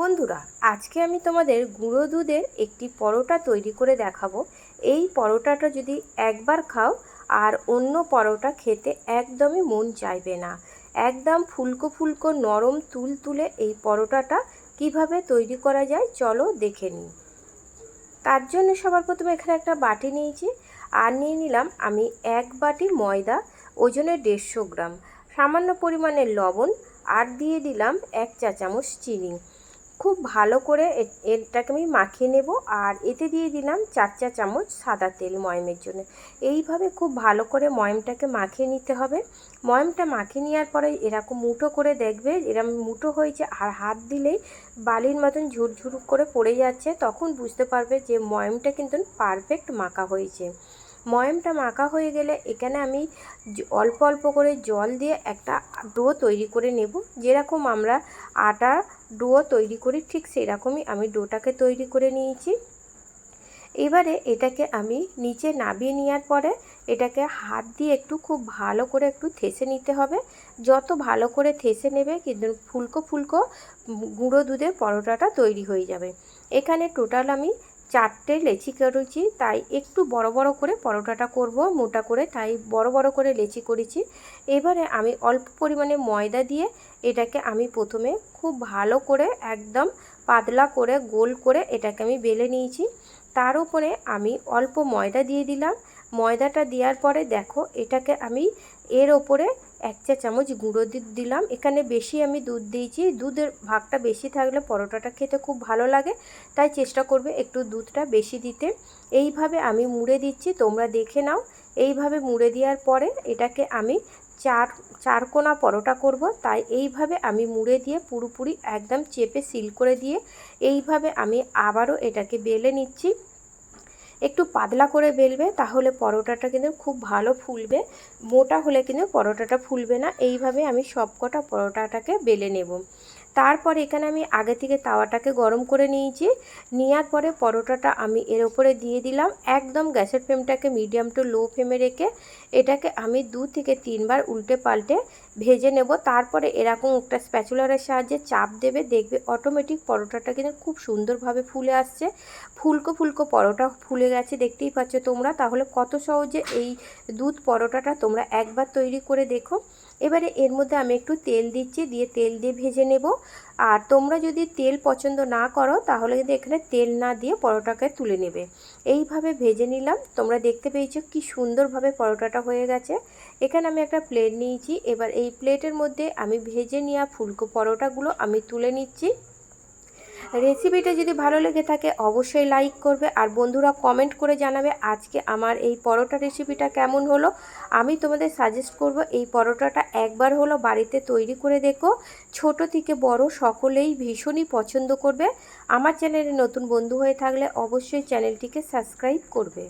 বন্ধুরা, আজকে আমি তোমাদের গুঁড়ো দুধের একটি পরোটা তৈরি করে দেখাবো। এই পরোটাটা যদি একবার খাও, আর অন্য পরোটা খেতে একদমই মন চাইবে না। একদম ফুলকো ফুলকো নরম তুল তুলে এই পরোটাটা কীভাবে তৈরি করা যায় চলো দেখে নিই। তার জন্য সবার প্রথমে এখানে একটা বাটি নিয়েছি, আর নিয়ে নিলাম আমি এক বাটি ময়দা, ওজনে দেড়শো গ্রাম। সামান্য পরিমাণে লবণ, আর দিয়ে দিলাম এক চা চামচ চিনি। খুব ভালো করে এটাকে আমি মাখিয়ে নেব আর এতে দিয়ে দিলাম চার চা চামচ সাদা তেল ময়মের জন্য। এইভাবে খুব ভালো করে ময়মটাকে মাখিয়ে নিতে হবে। ময়মটা মাখিয়ে নেওয়ার পরে এরকম মুঠো করে দেখবে এরকম মুঠো হয়েছে আর হাত দিলেই বালির মতন ঝুরঝুর করে পড়ে যাচ্ছে, তখন বুঝতে পারবে যে ময়মটা কিন্তু পারফেক্ট মাখা হয়েছে। ময়ামটা মাখা হয়ে গেলে এখানে আমি অল্প অল্প করে জল দিয়ে একটা ডো তৈরি করে নেব। যেরকম আমরা আটা ডো তৈরি করি, ঠিক সেরকমই আমি ডোটাকে তৈরি করে নিয়েছি। এবারে এটাকে আমি নিচে নামিয়ে নেওয়ার পরে এটাকে হাত দিয়ে একটু খুব ভালো করে একটু থেসে নিতে হবে। যত ভালো করে থেসে নেবে কিন্তু ফুলকো ফুলকো গুঁড়ো দুধের পরোটাটা তৈরি হয়ে যাবে। এখানে টোটাল আমি চারটে লেচি করেছি, তাই একটু বড় বড় করে পরোটাটা করব, মোটা করে, তাই বড় বড় করে লেচি করেছি। এবারে আমি অল্প পরিমাণে ময়দা দিয়ে এটাকে আমি প্রথমে খুব ভালো করে একদম পাতলা করে, গোল করে এটাকে আমি বেলে নিয়েছি। তার উপরে আমি অল্প ময়দা দিয়ে দিলাম। ময়দাটা দেওয়ার পরে দেখো, এটাকে আমি এর ওপরে এক চা চামচ গুঁড়ো দুধ দিলাম। এখানে বেশি আমি দুধ দিয়েছি। দুধের ভাগটা বেশি থাকলে পরোটাটা খেতে খুব ভালো লাগে। তাই চেষ্টা করবে একটু দুধটা বেশি দিতে। এইভাবে আমি মুড়ে দিচ্ছি, তোমরা দেখে নাও। এইভাবে মুড়ে দেওয়ার পরে এটাকে আমি চার চারকোনা পরোটা করব। তাই এইভাবে আমি মুড়ে দিয়ে পুরোপুরি একদম চেপে সিল করে দিয়ে এইভাবে আমি আবারও এটাকে বেলে নিচ্ছি। একটু পাতলা করে বেলবে, তাহলে পরোটাটা কিন্তু খুব ভালো ফুলবে। মোটা হলে কিন্তু পরোটাটা ফুলবে না। এইভাবে আমি সবকটা পরোটাটাকে বেলে নেব। তারপর এখানে আমি আগে থেকে তাওয়াটাকে গরম করে নিয়েছি। নেওয়ার পরে পরোটাটা আমি এর উপরে দিয়ে দিলাম। একদম গ্যাসের ফ্লেমটাকে মিডিয়াম টু লো ফ্লেমে রেখে এটাকে আমি দু থেকে তিনবার উল্টে পাল্টে ভেজে নেব। তারপরে এরকম একটা স্প্যাচুলারের সাহায্যে চাপ দেবে, দেখবে অটোমেটিক পরোটাটা কিন্তু খুব সুন্দরভাবে ফুলে আসছে। ফুলকো ফুলকো পরোটা ফুলে গেছে, দেখতেই পাচ্ছ তোমরা। তাহলে কত সহজে এই দুধ পরোটাটা তোমরা একবার তৈরি করে দেখো। এবারে এর মধ্যে আমি একটু তেল দিচ্ছি, দিয়ে তেল দিয়ে ভেজে নেব। আর তোমরা যদি তেল পছন্দ না করো, তাহলে কিন্তু এখানে তেল না দিয়ে পরোটাকে তুলে নেবে। এইভাবে ভেজে নিলাম। তোমরা দেখতে পেয়েছ কি সুন্দরভাবে পরোটাটা হয়ে গেছে। এখানে আমি একটা প্লেট নিয়েছি। এবার এই প্লেটের মধ্যে আমি ভেজে নেওয়া ফুলকো পরোটাগুলো আমি তুলে নিচ্ছি। রেসিপিটা যদি ভালো লেগে থাকে, অবশ্যই লাইক করবে। আর বন্ধুরা কমেন্ট করে জানাবে আজকে আমার এই পরোটা রেসিপিটা কেমন হলো। আমি তোমাদের সাজেস্ট করব এই পরোটাটা একবার হলো বাড়িতে তৈরি করে দেখো। ছোট থেকে বড় সকলেই ভীষণই পছন্দ করবে। আমার চ্যানেলে নতুন বন্ধু হয়ে থাকলে অবশ্যই চ্যানেলটিকে সাবস্ক্রাইব করবে।